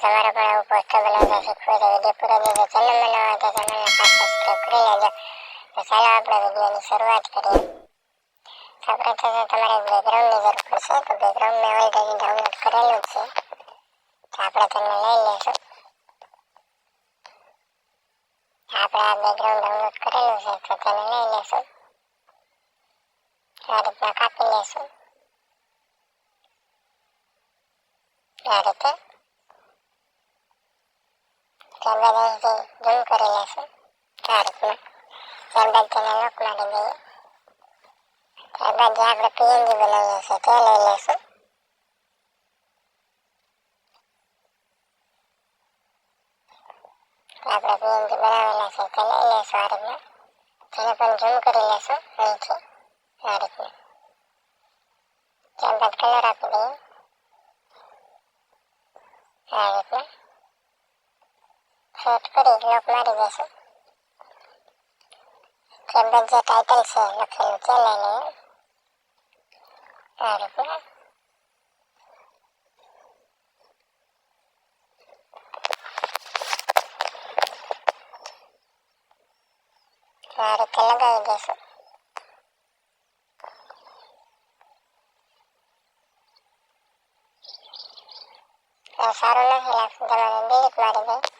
તમારે પણ આવો પોસ્ટ બનાવતા શીખવું તો વીડિયો પૂરો જોજો ચેનલ બનાવવા તો ચેનલને સબસ્ક્રાઈબ કરી લેજો. તો ચાલો આપણે વિડીયોની શરૂઆત કરીએ. સૌપ્રથમ તો તમારે બેકગ્રાઉન્ડની જરૂર પડશે, તો બેકગ્રાઉન્ડ મેં ઓલરેડી ડાઉનલોડ કરેલું છે. તો આપણે તેને લઈ લેશું. આપણે આ બેકગ્રાઉન્ડ ડાઉનલોડ કરેલું છે, તો તેને લઈ લેશું. આ રીતના કાપી લેશું. આ રીતે. ત્યારબાદ અહીંથી ઝૂમ કરી લેશું આ રીતના. ત્યારબાદ તેને લોક મારી દઈએ ત્યારબાદ જે આપણે પીએનજી બનાવીએ છીએ, તે લઈ લેશું આપણે પીએનજી બનાવેલા છે, તે લઈ લેશું આ રીતના. તેને પણ ઝૂમ કરી લેશું, અહીંથી, આ રીતના. ત્યારબાદ કલર આપી દઈએ. આ રીતના. સેટ કરી લોક મારી દેશું. ત્યારબાદ જે ટાઇટલ છે, લખેલું છે લઈ લઈએ આ રીતના આ રીતે લગાવી દેશું. સારું નથી લાગતું તમારે ડિલીટ મારી દઈ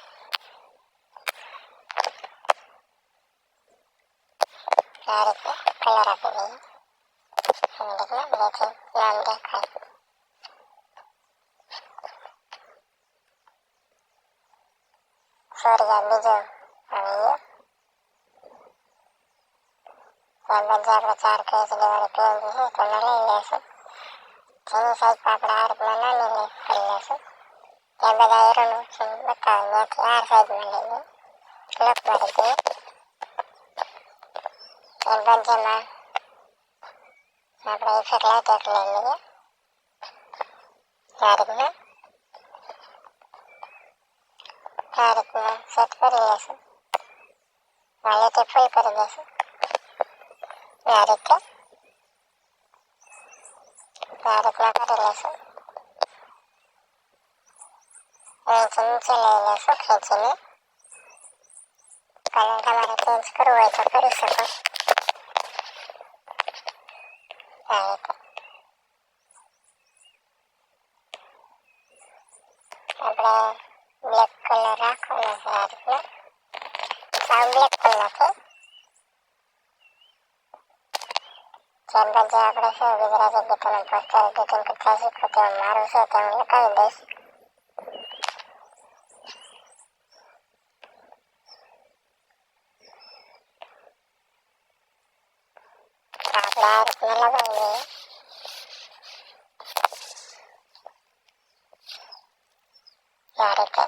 பாருக்கு கல்லரப்பதி அப்படின்னா விளைச்சி நான்கே கால் சூர்யா பிஜு அவையும் எண்பஞ்சாறு பச்சாறு கேஜி டிவாடி பிரிஞ்சு கொண்டாலே லேசம் சரி சைட் பார்க்குற ஆறு எண்பதாயிரம் நூற்றி சைட் பண்ணீங்க నిర్బంధమా அப்புறம் இஃபெக்ட்லாம் கேட்கல இல்லையா? யாருக்குமா யாருக்குமா செத்து போகிறீங்க மழைக்கு போய் போகிறீங்க யாருக்கு? யாருக்குலாம் போகிறீங்க நான் சின்ன சின்ன இல்லை சுற்றி કલર તમારે ચેન્જ કરવો હોય તો કરી શકો આ રીતે આપણે બ્લેક કલર રાખવાનો છે આ રીતના સાવ બ્લેક છે નથી ત્યારબાદ જે આપણે છે ગુજરાતી ગીતોનું પોસ્ટર એડિટિંગ કરતા શીખો તે મારું છે તે હું લગાવી દઈશ டைரக்ட் நல்லா தான் இருக்குது யாருக்கு